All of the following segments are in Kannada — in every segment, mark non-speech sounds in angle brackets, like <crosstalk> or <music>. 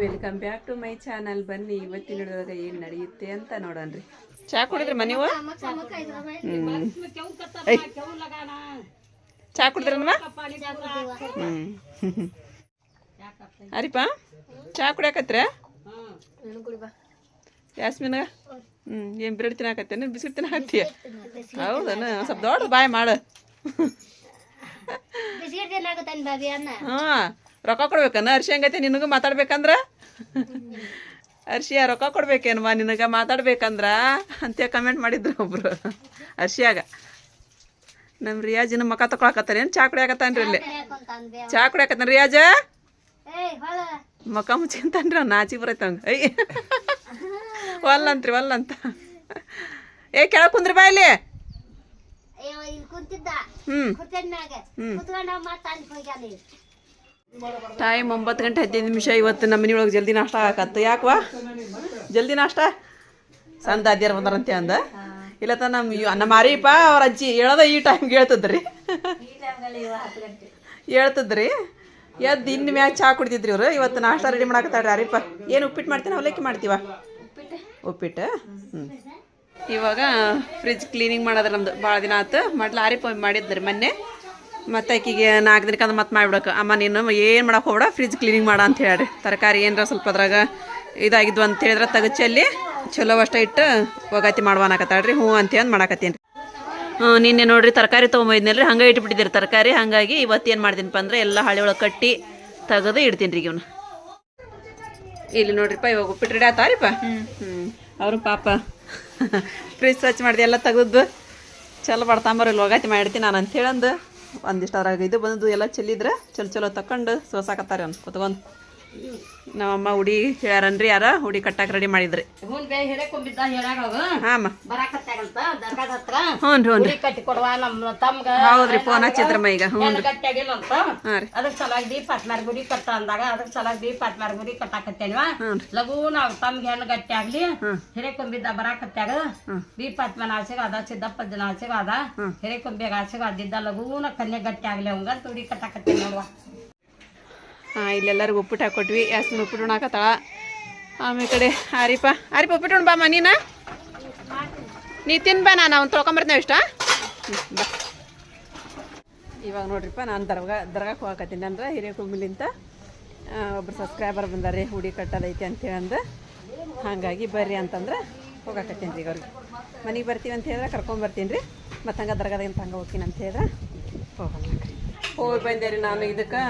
Welcome back to my channel ಬನ್ನಿ ಇವತ್ತಿನ ಹಿಡಿದಾಗ ಏನು ನಡೆಯುತ್ತೆ ಅಂತ ನೋಡೋಣ್ರಿ. ಚಾ ಕುಡಿದ್ರಿ ಮನೆ. ಚಾ ಕುಡಿದ್ರನ್ವ ಹ್ಮ್. ಅರಿಪ ಚಾ ಕುಡಿಯಾಕತ್ರ ಯಾಸ್ಮಿನ್ಗ? ಹ್ಞೂ ಏನು ಬ್ರೆಡ್ ತಿನ್ನಾಕತ್ತೇನು ಬಿಸ್ಕಿಟ್ ತಿನ್ನಾಕತ್ತೀಯ? ಹೌದನ? ಸ್ವಲ್ಪ ದೊಡ್ಡ ಬಾಯ್ ಮಾಡು. ಹಾಂ. ರೊಕ್ಕ ಕೊಡ್ಬೇಕನ್ನ ಅರ್ಶಿ ಹಂಗೈತೆ ನಿನಗೂ ಮಾತಾಡ್ಬೇಕಂದ್ರ? ಅರ್ಶಿಯ ರೊಕ್ಕ ಕೊಡ್ಬೇಕೇನಮ್ಮ ನಿನಗೆ ಮಾತಾಡ್ಬೇಕಂದ್ರ? ಅಂತ ಕಮೆಂಟ್ ಮಾಡಿದ್ರು ಒಬ್ರು. ಅರ್ಶಿಯಾಗ. ನಮ್ಮ ರಿಯಾಜಿನ ಮಕ ತಕೊಳಕತ್ತಾನ ಏನು ಚಾ ಕುಡಿಯಾಕತ್ತಾನ್ರಿ ಇಲ್ಲಿ? ಚಾ ಕುಡಿಯಾಕತ್ತಾನ ರಿಯಾಜ? ಮಕ ಮುಚ್ಚಿಂತಾನ್ರಿ ಅವ್ನು ನಾಚಿ ಬರೈತಂಗ ಐ ಒಲ್ಲಂತ್ರಿ ಒಲ್ಲಂತ. ಏ ಕೆಳಗೆ ಕುಂದ್ರಿ ಬಾ ಇಲ್ಲಿ. ಹ್ಞೂ ಟೈಮ್ ಒಂಬತ್ತು ಗಂಟೆ ಹದಿನೈದು ನಿಮಿಷ. ಇವತ್ತು ನಮ್ಮ ಮನೆಯೊಳಗೆ ಜಲ್ದಿ ನಾಷ್ಟ ಆಗತ್ತ. ಯಾಕವಾ? ಜಲ್ದಿ ನಾಷ್ಟ? ಸಂದ ಅದ್ಯಾರ ಬಂದಾರಂತೆ ಅಂದ. ಇಲ್ಲ ತ ನಮ್ಮ ನಮ್ಮ ಮಾರಿಯಪ್ಪ ಅವ್ರ ಅಜ್ಜಿ ಹೇಳದ ಈ ಟೈಮ್ ಹೇಳ್ತದ್ರಿ. ಹೇಳ್ತದ್ರಿ. ಎದ್ದು ಇನ್ನು ಮ್ಯಾಚ್ ಚಹಾ ಕುಡಿತಿದ್ರಿ ಇವ್ರು. ಇವತ್ತು ನಾಷ್ಟ ರೆಡಿ ಮಾಡಾಕತ್ತಾಡ್ರಿ ಅರಿಪ್ಪ ಏನು ಉಪ್ಪಿಟ್ಟು ಮಾಡ್ತೀನಿ? ಅವಲಕ್ಕಿ ಮಾಡ್ತೀವ? ಉಪ್ಪಿಟ್ಟು? ಹ್ಞೂ ಇವಾಗ ಫ್ರಿಜ್ ಕ್ಲೀನಿಂಗ್ ಮಾಡೋದ್ರ ನಮ್ದು. ಭಾಳ ದಿನ ಆಯ್ತು ಮೊದ್ಲು ಆರಿಪ ಮಾಡಿದ್ರಿ ಮೊನ್ನೆ. ಮತ್ತೆ ಆಕಿಗೆ ನಾಲ್ಕು ದಿನಕ್ಕೆ ಮತ್ತೆ ಮಾಡಿಬಿಡಕ್ಕೆ ಅಮ್ಮ ನೀನು ಏನು ಮಾಡಕ್ಕೆ ಹೋಗ್ಬೇಡ ಫ್ರಿಜ್ ಕ್ಲೀನಿಂಗ್ ಮಾಡ ಅಂತ ಹೇಳಿ ತರಕಾರಿ ಏನರ ಸ್ವಲ್ಪ ಅದ್ರಾಗ ಇದಾಗಿದ್ವು ಅಂತ ಹೇಳಿದ್ರೆ ತಗಚಲ್ಲಿ ಚಲೋ ಅಷ್ಟೇ ಇಟ್ಟು ಒಗಾತಿ ಮಾಡ್ವಾನಕತ್ತಾಳ್ರಿ ಹ್ಞೂ ಅಂತ ಅಂದ್ ಮಾಡಾಕತ್ತೀನಿ. ಹ್ಞೂ, ನಿನ್ನೆ ನೋಡ್ರಿ ತರಕಾರಿ ತೊಗೊಂಬೈದ್ನಲ್ರಿ, ಹಂಗೆ ಇಟ್ಬಿಟ್ಟಿದ್ದೀರಿ ತರಕಾರಿ. ಹಾಗಾಗಿ ಇವತ್ತು ಏನು ಮಾಡ್ತೀನಪ್ಪ ಅಂದ್ರೆ ಎಲ್ಲ ಹಳೆ ಒಳಗೆ ಕಟ್ಟಿ ತೆಗೆದು ಇಡ್ತೀನಿ ರೀ ಇವನು ಇಲ್ಲಿ ನೋಡ್ರಿಪ್ಪ, ಇವಾಗ ಉಪ್ಪಿಟ್ಟು ರೆಡಿ ಆತಾರಿಪ್ಪ? ಹ್ಞೂ. ಅವರು ಪಾಪ <laughs> ಫ್ರಿಜ್ ಸ್ವಚ್ಛ ಮಾಡಿದೆ ಎಲ್ಲ ತೆಗೆದು ಚಲೋ ಬಡ್ತಾಂಬರ್, ಇಲ್ಲಿ ಒಗಾತಿ ಮಾಡಿರ್ತೀನಿ ನಾನು ಅಂತ ಹೇಳಂದು ಒಂದಿಷ್ಟು ಅದ್ರಾಗ ಇದು ಬಂದು ಎಲ್ಲ ಚೆಲ್ಲಿದ್ರೆ ಚಲೋ ಚಲೋ ತಕೊಂಡು ಸೋಸಾಕತ್ತಾರೆ ಅವ್ನು ಕುತ್ಕೊಂಡು. ನಮ್ಮಮ್ಮ ಹುಡಿ ಹೇಳ್ಯಾರನ್ರಿ ಯಾರ? ಹುಡಿ ಕಟ್ಟಾಕ ರೆಡಿ ಮಾಡಿದ್ರಿ. ಹೌದ್ರಿ ಫೋನ್ ಹಚ್ಚಿದ್ರಮ್ಮ ಈಗ. ಹ್ಞೂ ದೀಪ ಹತ್ಮಾರ್ ಗುಡಿ ಕಟ್ಟ ಅಂದಾಗ ದೀಪ ಗುಡಿ ಕಟ್ಟಾಕತ್ತೇನಿವ ಹ್ಞೂ ಲಘು ನಾವು ತಮ್ಗೆ ಹೆಣ್ಣು ಗಟ್ಟಿ ಆಗ್ಲಿ ಹಿರೇಕೊಂಬಿದ್ದ ಬರಾಕತ್ಯಾಗ ದೀಪ ಹತ್ಮನ ಆಸೆಗ ಅದ ಸಿದ್ದಪ್ಪನ ಆಸೆಗ ಅದ ಆಸೆಗ ಅದಿದ್ದ ಲಘೂನ ಕನ್ಯೆ ಗಟ್ಟಿ ಆಗ್ಲಿ ಅವಂಗ ತುಡಿ ಕಟ್ಟಾಕತ್ತೇನೆ ನೋಡುವ. ಇಲ್ಲೆಲ್ಲರಿಗೂ ಉಪ್ಪಿಟ್ಟು ಹಾಕೊಟ್ವಿ. ಯಾಸ್ಮಿನ್ ಉಪ್ಪಿಟ್ಟು ಉಣ್ಣಾಕತ್ತಾಳ ಆಮೇಲೆ ಕಡೆ ಆರಿಪ ಆರಿಪ ಉಪ್ಪಿಟ್ಟು ಉಣ್ಬಾ ನೀನ? ನೀ ತಿನ್ಬಾ ನಾನು, ಅವ್ನು ತೊಳ್ಕೊಂಬರ್ತೇವೆ ಇಷ್ಟ ಬಾ. ಇವಾಗ ನೋಡ್ರಿಪ್ಪ ನಾನು ದರ್ಗಾ ದರ್ಗಾಕ್ಕೆ ಹೋಗಕತ್ತೀನಿ. ಅಂದ್ರೆ ಹಿರೇಕುಂಬಿಲಿಂತ ಒಬ್ರು ಸಬ್ಸ್ಕ್ರೈಬರ್ ಬಂದಾರೆ, ಹುಡಿ ಕಟ್ಟೋದೈತಿ ಅಂತೇಳಿ ಅಂದ್ರೆ ಹಾಗಾಗಿ ಬರ್ರಿ ಅಂತಂದ್ರೆ ಹೋಗಕತ್ತೀನಿ ರೀ ಅವ್ರಿಗೆ ಮನೆಗೆ ಬರ್ತೀವಿ ಅಂತ ಹೇಳಿದ್ರೆ ಕರ್ಕೊಂಬರ್ತೀನಿ ರೀ. ಮತ್ತು ಹಂಗೆ ದರ್ಗಾದಾಗಿಂತ ಹಂಗೆ ಹೋಗ್ತೀನಿ ಅಂತ ಹೇಳಿದ್ರೆ ಹೋಗಲ್ಲ. ಹೋಗಿ ಬಂದೆ ರೀ ನಾನು ಇದಕ್ಕೆ.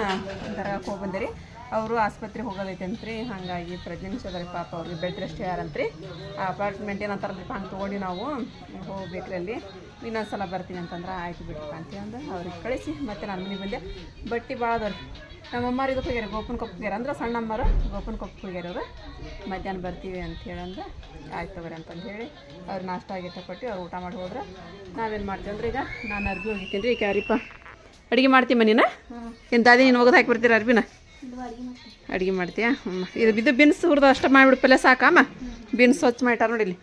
ದರ್ಗಾಕ್ಕೆ ಹೋಗಿ ಬಂದೆ ರೀ ಅವರು ಆಸ್ಪತ್ರೆಗೆ ಹೋಗೋದೈತೆ ಅಂತ್ರಿ ಹಾಗಾಗಿ ಪ್ರೆಗ್ನೆನ್ಸಿ ರೀ ಪಾಪ ಅವ್ರಿಗೆ ಬೆಡ್ ರೆಸ್ಟ್ ಯಾರಂತ್ರಿ. ಆ ಅಪಾರ್ಟ್ಮೆಂಟ್ ಏನಂತಾರಲ್ರಿ ಹಂಗೆ ತೊಗೊಂಡು ನಾವು ಹೋಗ್ಬೇಕ್ರಿ ಅಲ್ಲಿ. ಇನ್ನೊಂದು ಸಲ ಬರ್ತೀನಿ ಅಂತಂದ್ರೆ ಆಯ್ತು ಬಿಡ್ರಿ ಅಂದ್ರೆ ಅವ್ರಿಗೆ ಕಳಿಸಿ. ಮತ್ತೆ ನಾನು ಮನೆಗೆ ಬಂದೆ. ಬಟ್ಟೆ ಭಾಳ ಅದಾವ್ರಿ. ನಮ್ಮ ಅಮ್ಮಾರು ಇದಕ್ಕೆ ಹೋಗ್ಯಾರ. ಗೋಪನ್ ಕೊಪ್ಪ ಹೋಗ್ಯಾರ ಅಂದ್ರೆ ಸಣ್ಣ ಅಮ್ಮರು ಗೋಪನ್ ಕೊಪ್ಪ ಹೋಗ್ಯಾರ ಅವರು. ಮಧ್ಯಾಹ್ನ ಬರ್ತೀವಿ ಅಂತ ಹೇಳಂದ್ರೆ ಆಯ್ತು ತಗೋರಿ ಅಂತಂದು ಹೇಳಿ ಅವ್ರು ನಾಷ್ಟ ಆಗಿಟ್ಟ ಕೊಟ್ಟು ಅವ್ರು ಊಟ ಮಾಡಿ ಹೋದ್ರೆ ನಾವೇನು ಮಾಡ್ತೀವಿ ಅಂದ್ರೆ ಈಗ ನಾನು ಅರ್ಬಿ ಹೋಗಿದ್ದೀನಿ ರೀ ಕ್ಯಾರಿಪ್ಪ ಅಡುಗೆ ಮಾಡ್ತೀವಿ ನೀನು ಏನು ದಾದಿ ನೀನು ಒಗದು ಹಾಕಿ ಬರ್ತೀರ ಅರ್ಬಿನ? ಅಡುಗೆ ಮಾಡ್ತೀಯಾ? ಹ್ಞೂ ಇದು ಬಿದ್ದು ಬಿನ್ಸ್ ಹುರಿದು ಅಷ್ಟು ಮಾಡಿಬಿಡು ಪಲ್ಯ ಸಾಕಮ್ಮ ಬಿನ್ಸ್ ಸ್ವಚ್ಛ ಮಾಡಿಟ್ಟಾರ ನೋಡಿ ಇಲ್ಲಿ.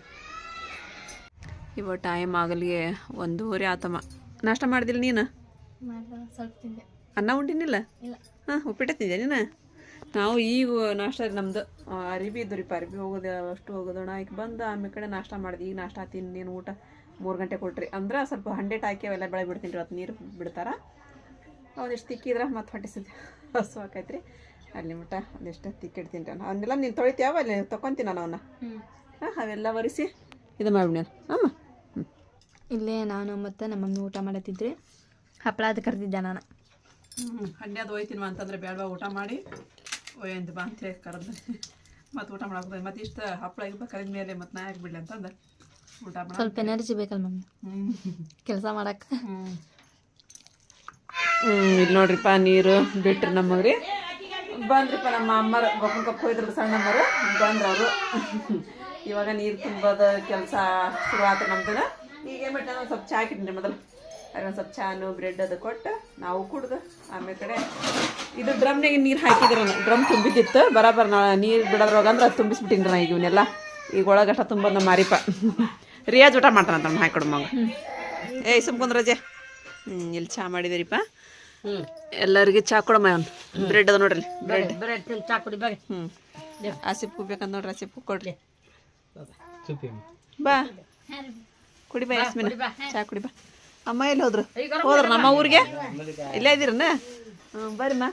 ಇವ ಟೈಮ್ ಆಗಲಿಗೆ ಒಂದೂವರೆ ಆತಮ್ಮ. ನಾಷ್ಟ ಮಾಡಿದಿಲ್ಲ ನೀನು? ಅನ್ನ ಉಂಡಿನಿಲ್ಲ? ಹಾಂ ಉಪ್ಪಿಟ್ಟೆ ತಿಂದೆ ನೀನು? ನಾವು ಈಗ ನಾಷ್ಟ ನಮ್ಮದು ಅರಿಬಿ ಇದ್ದು ರೀ ಅರಿಬಿ ಹೋಗೋದು ಅಷ್ಟು ಹೋಗೋದೋಣ ಈಗ ಬಂದು ಆಮೇಲೆ ಕಡೆ ನಾಷ್ಟ ಮಾಡಿದೆ. ಈಗ ನಾಷ್ಟ ತಿನ್ನೇನು ಊಟ ಮೂರು ಗಂಟೆ ಕೊಟ್ರಿ. ಅಂದ್ರೆ ಸ್ವಲ್ಪ ಹಂಡ್ರೆಡ್ ಹಾಕಿ ಅವೆಲ್ಲ ಬೆಳೆ ಬಿಡ್ತೀನಿ ರೀ ಅವತ್ತು ನೀರು ಬಿಡ್ತಾರ. ಒಂದಿಷ್ಟು ತಿಕ್ಕಿದ್ರೆ ಮತ್ತೆ ಹೊಟ್ಟೆ ಸುದ್ದಿ <laughs> ಹಸು ಆಕೈತ್ರಿ ಅಲ್ಲಿ ಮಟ್ಟ ಒಂದಿಷ್ಟು ತಿಕ್ಕಿಡ್ತೀನಿ ರೀ ಅವನ್ನೆಲ್ಲ ನೀನು ತೊಳಿತೀಯಾವ ಅಲ್ಲಿ ತೊಗೊತೀನಿ ನಾನು ಅವನ್ನ? ಹ್ಞೂ ಹಾಂ ಅವೆಲ್ಲ ಒರೆಸಿ ಇದು ಮಾಡಿಬಿಡಿ ಅಮ್ಮ. ಹ್ಞೂ ಇಲ್ಲೇ ನಾನು ಮತ್ತು ನಮ್ಮ ಮಮ್ಮಿ ಊಟ ಮಾಡತ್ತಿದ್ರಿ. ಹಪ್ಪಳ ಅದು ಕರೆದಿದ್ದೆ ನಾನು. ಹ್ಞೂ ಹಂಡೆ ಅದು ಒಯ್ತೀನಿ ಅಂತಂದ್ರೆ ಬೇಡವಾ ಊಟ ಮಾಡಿ. ಒಯ್ಯಂತ ಬಾ ಅಂತ ಹೇಳಿ ಕರೆದು. <laughs> ಮತ್ತೆ ಊಟ ಮಾಡಕ್ಕೆ ಮತ್ತೆ ಇಷ್ಟು ಹಪ್ಪಳ ಗಿಪ್ಪ ಕರೆದ ಮೇಲೆ ಮತ್ತೆ ನಾ ಯಾಕೆ ಬಿಡ್ಲಿ ಅಂತಂದು. ಊಟ ಮಾಡಿ ಸ್ವಲ್ಪ ಎನರ್ಜಿ ಬೇಕಲ್ಲ ಮಮ್ಮಿ. ಹ್ಞೂ ಕೆಲಸ ಮಾಡಕ್ಕೆ ಹ್ಞೂ ಇಲ್ಲಿ ನೋಡ್ರಿಪ್ಪ ನೀರು ಬಿಟ್ರಿ ನಮಗೆ ರೀ ಬಂದ್ರಿಪ್ಪ ನಮ್ಮ ಅಮ್ಮರು ಗೊಬ್ಬರ ಕಪ್ಪ ಹೋಯ್ದ್ರು ಸಣ್ಣಮ್ಮರು ಬಂದ್ರು ಅವರು ಇವಾಗ ನೀರು ತುಂಬೋದು ಕೆಲಸ ಶುರು ಆಯ್ತು ನಮ್ದು ಈಗ ಏನು ಬಿಟ್ಟು ಒಂದು ಸ್ವಲ್ಪ ಚಾ ಹಾಕಿದ್ದೀನಿ ಮೊದಲು. ಒಂದು ಸ್ವಲ್ಪ ಚಾನು ಬ್ರೆಡ್ ಅದು ಕೊಟ್ಟು ನಾವು ಕುಡ್ದು ಆಮೇಲೆ ಕಡೆ ಇದು ಡ್ರಮ್ನಾಗ ನೀರು ಹಾಕಿದ್ರು ಡ್ರಮ್ ತುಂಬಿದ್ದಿತ್ತು. ಬರಾಬರ್ ನಾ ನೀರು ಬಿಡೋದ್ರೊಳಗೆ ಅಂದ್ರೆ ಅದು ತುಂಬಿಸ್ಬಿಟ್ಟಿನಿ ನಾ ಈಗ ಇವನ್ನೆಲ್ಲ. ಈಗ ಒಳಗಷ್ಟ ತುಂಬೋದು ನಮ್ಮ ಮಾರಿಪ. ರಿಯಾಜ್ ಊಟ ಮಾಡ್ತಾನಂತ ಹಾಕೊಡು ಮಗ ಏಯ್ ಸುಮ್ಕೊಂಡ್ರಜೆ ಹ್ಞೂ ಇಲ್ಲಿ ಚಾ ಮಾಡಿದಿರಿಪ್ಪ ಎಲ್ಲರಿಗೆ ಚಾ ಕೊಡಮ್ಮ ಅವ್ನು ಬ್ರೆಡ್ ಅದ ನೋಡ್ರಿ. ಬ್ರೆಡ್ ಬ್ರೆಡ್ ತಿನ್ ಚಾ ಕುಡಿ ಆ ಹ್ಞೂ ಆಸಿಪ್ಪು ಬೇಕಂತ ನೋಡ್ರಿ ಸಿಪ್ಪು ಕೊಡ್ರಿ. ಬಾ. ಕುಡಿ ಬಾ ಯಸ್ಮಿನ. ಚಾ ಕುಡಿ ಬಾ. ಅಮ್ಮ ಎಲ್ಲಿ ಹೋದ್ರು? ಹೋದ್ರ ನಮ್ಮ ಊರಿಗೆ? ಇಲ್ಲೇ ಇದ್ದೀರನ? ಹ್ಞೂ ಬರ್ರಿಮ್ಮ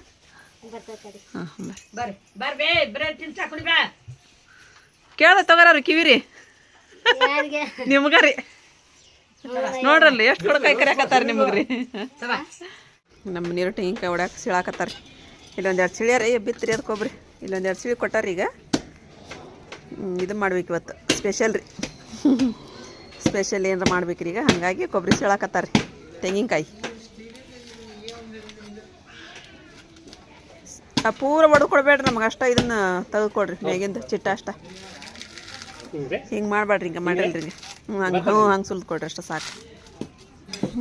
ಹಾಂ ಬರ್ರಿ. ಬರ್ರಿ. ಬರ್ರಿ ಬೇ ಬರೇ ತಿನ್ ಚಾಕುಡಿ ಬಾ. ಕೇಳ್ದ ತಗೋರ ಕಿವಿರಿ. ನಿಮ್ಗ ರೀ. ನೋಡ್ರಲ್ಲ ಎಷ್ಟು ಕೊಡಕಾಯಿ ಕರೆಯಕತ್ತಾರ ನಿಮಗ್ರಿ. ನಮ್ಮ ನೀರು ತೆಂಗಿನಕಾಯಿ ಹೊಡ್ಯಾಕ ಸಿಳಾಕತ್ತಾರೆ ಇಲ್ಲೊಂದು ಎರಡು ಸಿಳಿಯಾರ, ಏ ಅದು ಕೊಬ್ಬರಿ ಇಲ್ಲೊಂದು ಎರಡು ಸಿಳಿ ಕೊಟ್ಟಾರ ಈಗ. ಇದು ಮಾಡ್ಬೇಕು ಇವತ್ತು. ಸ್ಪೆಷಲ್ ರೀ. ಸ್ಪೆಷಲ್ ಏನಾರ ಮಾಡ್ಬೇಕ್ರಿ ಈಗ. ಹಾಗಾಗಿ ಕೊಬ್ಬರಿ ಸಿಳಾಕತ್ತಾರ ರೀ ತೆಂಗಿನಕಾಯಿ ಪೂರ ಒಡ್ ಕೊಡ್ಬೇಡ್ರಿ ನಮ್ಗೆ ಅಷ್ಟ ಇದನ್ನ ತೆಗೆದುಕೊಡ್ರಿ ಮೇಗಿಂದ ಚಿಟ್ಟ ಅಷ್ಟ. ಹಿಂಗೆ ಮಾಡಬೇಡ್ರಿ ಹಿಂಗೆ ಮಾಡಿಲ್ರಿ ಹ್ಞೂ ಹಂಗೆ ಹ್ಞೂ ಹಂಗೆ ಸುಲ್ದು ಕೊಡ್ರಿ ಅಷ್ಟ ಸಾಕು.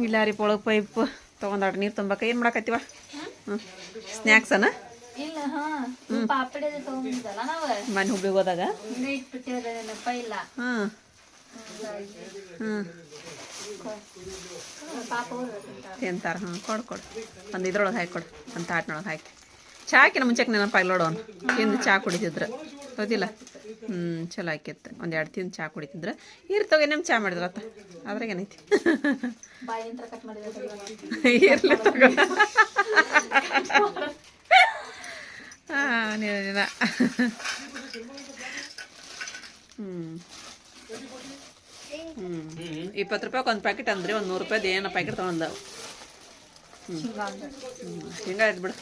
ಇಲ್ಲ ರೀ ಒಳಗೆ ಪೈಪ್. ತೊಗೊಂಡಾಡ್ರಿ ನೀರು ತುಂಬಕ್ಕೆ ಏನು ಮಾಡಕತ್ತೀವ? ಹ್ಞೂ ಸ್ನ್ಯಾಕ್ಸನ ಮನೆ ಹುಬ್ಬಿಗೆ ಹೋದಾಗ? ಹ್ಞೂ ಹ್ಞೂ ತಿಂತಾರೆ ಹ್ಞೂ ಕೊಡು ಕೊಡು. ಒಂದು ಇದ್ರೊಳಗೆ ಹಾಕಿ ಕೊಡು ಒಂದು ತಾಟ್ನೊಳಗೆ ಹಾಕಿ. ಚಾಕಿನ ಮುಂಚೆಗೆ ನೆನಪಾಗಿ ನೋಡು ಅವ್ನು. ತಿಂದು ಚಾ ಕುಡಿತಿದ್ರು. ಹೌದಿಲ್ಲ? ಹ್ಞೂ ಚಲೋ ಆಕಿತ್ತು ಒಂದು ಎರಡು ತಿಂದು ಚಾ ಕುಡಿತಿದ್ರು. ಇರ್ತವೆ ನಮ್ಮ ಚಾ ಮಾಡಿದ್ರು ಆತ. ಅದ್ರಾಗ ಏನೈತಿ? ಇರ್ಲಿ ತಗೋ. ಹ್ಞೂ ಹ್ಞೂ ಇಪ್ಪತ್ತು ರೂಪಾಯಿಗೆ ಒಂದು ಪ್ಯಾಕೆಟ್ ಅಂದ್ರೆ, ಒಂದು ನೂರು ರೂಪಾಯ್ದು ಏನೋ ಪ್ಯಾಕೆಟ್ ತೊಗೊಂಡು ಹ್ಞೂ ಹಿಂಗೆ ಆಯ್ತು ಬಿಡು.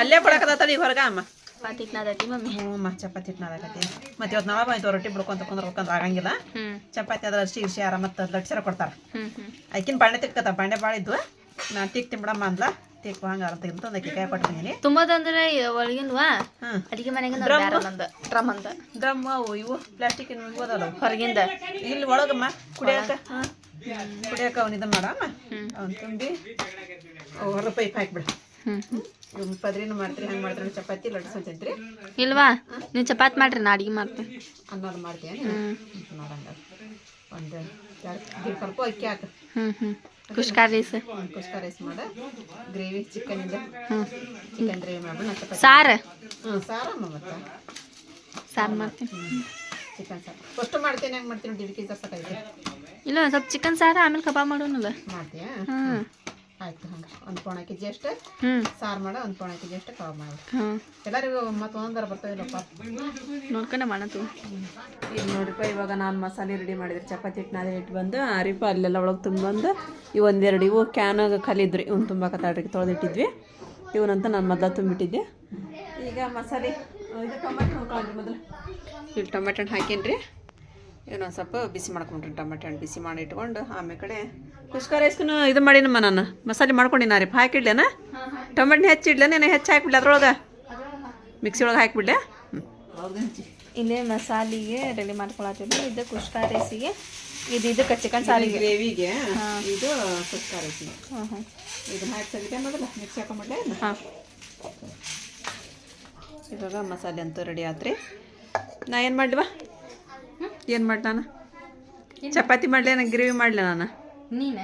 ಅಲ್ಲೇ ಕೊಡಕತ್ತ ಈಗ ಹೊರಗ ಅಮ್ಮ. ಪಾತಿಕ್ನಾದೈತಿ ಮಮ್ಮಿ. ಹ್ಞೂ ಮ ಚಪಾತಿ ಹಿಟ್ನಾಗತ್ತೆ ಮತ್ತೆ ಇವತ್ತು ನಾವ ಬಂತು ರೊಟ್ಟಿ ಬಿಡ್ಕೊಂತ ಕುಂದ್ರ ಆಗಂಗಿಲ್ಲ. ಚಪಾತಿ ಅದ್ರ ಅಷ್ಟು ಇರ್ಸಿ ಆರ ಮತ್ತೆ ಲಟ್ಸರ ಕೊಡ್ತಾರ. ಅಕ್ಕಿನ ಬಾಂಡೆ ತಿಕ್ಕತ್ತ ಬಾಂಡೆ ಬಾಳಿದ್ವು ನಾನು ತಿಕ್ ತಿಂಬಿಡಮ್ಮ ಅಂದ್ಲ. ತಿಕ್ಕು ಹಂಗಾರ ಅಂತ ಇಂತಂದು ಆಕಿ ಕೈ ಕೊಟ್ಟಿದ್ದೀನಿ ತುಂಬದಂದ್ರೆ ಒಳಗಿಂದವಾ? ಹ್ಞೂ. ಅಡಿಗೆ ಮನೆಗೆ ಡ್ರಮ್ ಅಂದ. ಡ್ರಮ್ ಅವು ಇವು ಪ್ಲಾಸ್ಟಿಕ್ ಹೊರಗಿಂದ. ಇಲ್ಲಿ ಒಳಗಮ್ಮ ಕುಡಿಯಕ. ಕುಡಿಯಕ ಅವನಿದ ಮಾಡಮ್ಮ. ಅವ್ನು ತುಂಬಿ ಹೊರ ಪೈಪ್ ಹಾಕ್ಬಿಡ ಪದ್ರಿನ ಮಾಡ್ತೀರಿ ಹಂಗೆ ಮಾಡ್ತೀರಿ ಚಪಾತಿ ಇಲ್ವಾ? ನೀವು ಚಪಾತಿ ಮಾಡ್ರಿ ನಾ ಅಡಿಗೆ ಮಾಡ್ತೀನಿ. ಅನ್ನೋದು ಮಾಡ್ತೀಯ ನೋಡಂಗ ಒಂದು ಎರಡು ಸ್ವಲ್ಪ ಅಕ್ಕಿ ಹಾಕ. ರೈಸ್ ರೈಸ್ ಮಾಡ. ಗ್ರೇವಿ ಚಿಕನ್ ಇಂದ. ಚಿಕನ್ ಗ್ರೇವಿ ಚಪಾತಿ ಸಾರ್? ಹ್ಞೂ ಸಾರಮ್ಮ ಮತ್ತೆ. ಸಾರ್ ಮಾಡ್ತೀನಿ. ಚಿಕನ್ ಸಾರು. ಫಸ್ಟ್ ಮಾಡ್ತೀನಿ ಹೆಂಗೆ ಮಾಡ್ತೀನಿ ಡಿಡ್ಕಿ ಸಾಕೈತೆ ಇಲ್ಲ ಸ್ವಲ್ಪ ಚಿಕನ್ ಸಾರ ಆಮೇಲೆ ಕಬಾಬ್ ಮಾಡೋಣಲ್ಲ ಮಾಡ್ತೀಯಾ? ಹ್ಮ್. ಆಯ್ತು ಹಂಗೆ. ಒಂದು ಪೌಣ ಕೆ ಜಿ ಅಷ್ಟು. ಹ್ಮ್. ಸಾರು ಮಾಡ ಒಂದು ಪೌಣ ಕೆ ಜಿ ಅಷ್ಟು ಕಬಾಬ್ ಮಾಡಿ. ಎಲ್ಲರಿಗೂ ಮತ್ತೆ ಒಂದರ ಬರ್ತಾವಿಲ್ಲಪ್ಪ ನೋಡ್ಕೊಂಡ ಮಾಡತು ಈಗ ನೋಡ್ರಿಪ್ಪ ಇವಾಗ ನಾನು ಮಸಾಲೆ ರೆಡಿ ಮಾಡಿದ್ರೆ. ಚಪಾತಿ ಹಿಟ್ಟು ನಾಳೆ ಇಟ್ಟು ಬಂದು ಅರಿಪ ಅಲ್ಲೆಲ್ಲ ಒಳಗೆ ತುಂಬಂದು ಇವು ಒಂದೆರಡು ಇವು ಕ್ಯಾನಾಗ ಖಾಲಿದ್ರಿ ಇವ್ನು ತುಂಬಾಕತ್ತಾಡ್ರಿ ತೊಳೆದಿಟ್ಟಿದ್ವಿ. ಇವನಂತ ನಾನು ಮೊದಲ ತುಂಬಿಟ್ಟಿದ್ದೆ. ಈಗ ಮಸಾಲೆ ಇದು ಟೊಮೆಟೊ ನೋಡ್ಕೊಂಡ್ರಿ ಮೊದಲು. ಇಲ್ಲಿ ಟೊಮೆಟೊ ಹಣ್ಣು ಇನ್ನೊಂದು ಸ್ವಲ್ಪ ಬಿಸಿ ಮಾಡ್ಕೊಂಡ್ರಿ ಟೊಮೆಟೊ ಹಣ್ಣು ಬಿಸಿ ಮಾಡಿ ಇಟ್ಕೊಂಡು ಆಮೇಲೆ ಕಡೆ ಕುಷ್ಕ ರೈಸ್ಗೂ ಇದು ಮಾಡಿನಮ್ಮ ನಾನು ಮಸಾಲೆ ಮಾಡ್ಕೊಂಡಿನ ರೀ. ಹಾಕಿಡ್ಲೇನ? ಟೊಮೆಟೊ ಹೆಚ್ಚಿಡ್ಲೇನ? ಏನೇ ಹೆಚ್ಚು ಹಾಕಿಬಿಡ್ಲೆ ಅದ್ರೊಳಗೆ? ಮಿಕ್ಸಿ ಒಳಗೆ ಹಾಕಿಬಿಡ್ಲೆ? ಇಲ್ಲೇ ಮಸಾಲಿಗೆ ರೆಡಿ ಮಾಡ್ಕೊಳತ್ತೀವಿ ಇದು ಕುಷ್ಕಾ ರೈಸಿಗೆ ಇದು ಇದಕ್ಕೆ ಚಿಕನ್ ಸಾರಿಗೆ ಗ್ರೇವಿಗೆ. ಇದು ಕುಷ್ಕ ರೈಸಿಗೆ ಹಾಂ ಹಾಂ ಇದನ್ನ ಹಾಕ್ಸೋದಕ್ಕೆ ಮೊದಲ? ಮಿಕ್ಸಿ ಹಾಕೊಂಡ್ಬಿಡ್ಲೆ ಹಾಂ. ಇವಾಗ ಮಸಾಲೆ ಅಂತೂ ರೆಡಿ ಆತ್ರಿ. ನಾ ಏನು ಮಾಡ್ಲಿವ ಏನು ಮಾಡಿ ನಾನು ಚಪಾತಿ ಮಾಡಲಿ ನಾನು ಗ್ರೇವಿ ಮಾಡಲಿ ನಾನು? ನೀನ?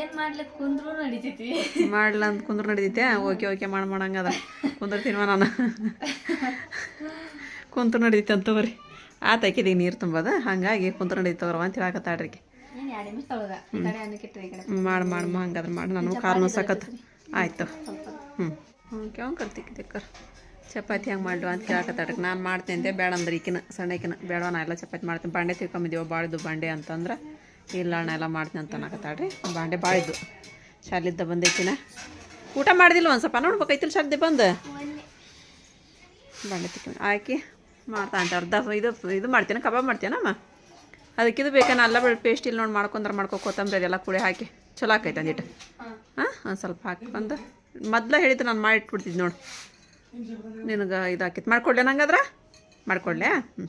ಏನ್ ಮಾಡ್ಲಿಕ್ಕೆ ಕುಂದ್ರು ನಡೀತೈತಿ. ಮಾಡ್ಲ ಅಂತ ಕುಂದ್ರ ನಡಿದೈತೆ ಓಕೆ ಓಕೆ ಮಾಡಿ ಮಾಡಂಗದ ಕುಂದಿರ್ತೀನಿವ ನಾನು? ಕುಂತು ನಡಿದೈತೆ ಅಂತ ಬರ್ರಿ ಆತ ಹಾಕಿದೀಗ ನೀರು ತುಂಬದ. ಹಾಗಾಗಿ ಕುಂತು ನಡೀತು ತಗೋರವ ಅಂತ ಹೇಳಕತ್ತಾಡ್ರಿ ಏನ್ ಎರಡು ನಿಮಿಷ ತೊಳಗ ಈ ಅನ್ನಕ್ಕೆ ಇಟ್ಟರೆ ಈ ಕಡೆ. ಮಾಡಿ ಮಾಡಮ್ಮ ಹಂಗಾದ್ರೆ ಮಾಡಿ. ನಾನು ಕಾಲು ನೋಸಕತ್ ಆಯ್ತು. ಹ್ಞೂ ಹ್ಞೂ ಕೆವ್ ಕರ್ತಿಕ್ಕಿ ತಿಕ್ಕರ್ ಚಪಾತಿ ಹೆಂಗೆ ಮಾಡ್ಲು ಅಂತ ಕೇಳಕತ್ತಾಡ್ರಿ ನಾನು ಮಾಡ್ತೀನಿ ಬೇಡ ಅಂದ್ರೆ ಈಕಿನ ಸಣ್ಣಕಿನ ನಾ ಎಲ್ಲ ಚಪಾತಿ ಮಾಡ್ತೀನಿ. ಬಾಂಡೆ ತಿಳ್ಕೊಂಬಿದ್ದೀವ ಬಾಳ್ದು ಬಾಂಡೆ ಅಂತಂದ್ರೆ, ಇಲ್ಲ ಅಣ್ಣ ಎಲ್ಲ ಮಾಡ್ತೀನಿ ಅಂತ ಅನ್ನಕತ್ತಾಡ್ರಿ ಬಾಂಡೆ ಬಾಳಿದ್ದು ಶಾಲಿದ್ದ ಬಂದೈತಿನ ಊಟ ಮಾಡಿದಿಲ್ಲ ಒಂದು ಸ್ವಲ್ಪ. ನೋಡ್ಬೇಕೈತಿಲ್ಲ ಶಾಲಿದ್ದೆ ಬಂದು? ಬಾಂಡೆ ತಿಕ್ಕ ಹಾಕಿ ಮಾಡ್ತಾ ಅಂತ. ಅರ್ಧ ಇದು ಇದು ಮಾಡ್ತೀನ, ಕಬಾಬ್ ಮಾಡ್ತೀನಮ್ಮ ಅದಕ್ಕೆ ಇದು ಬೇಕಾನ ಅಲ್ಲ ಬೆಳೆ ಪೇಸ್ಟ್ ಇಲ್ಲಿ ನೋಡಿ ಮಾಡ್ಕೊಂಡ್ರೆ ಮಾಡ್ಕೊ, ಕೊತ್ತಂಬರಿ ಅದೆಲ್ಲ ಕುಡಿ ಹಾಕಿ. ಚಲೋ ಆಕೈತೆ ಅಂದಿಟ್ಟು ಹಾಂ, ಒಂದು ಸ್ವಲ್ಪ ಹಾಕಿ ಬಂದು ಮೊದಲೇ ಹೇಳಿದ್ದು ನಾನು ಮಾಡಿ ನೋಡಿ ನೋಡು. ನಿನಗೆ ಇದು ಹಾಕಿತ್ತು ಮಾಡ್ಕೊಡ್ಲೆ ನಂಗಾದ್ರ? ಮಾಡ್ಕೊಡ್ಲೆ? ಹ್ಞೂ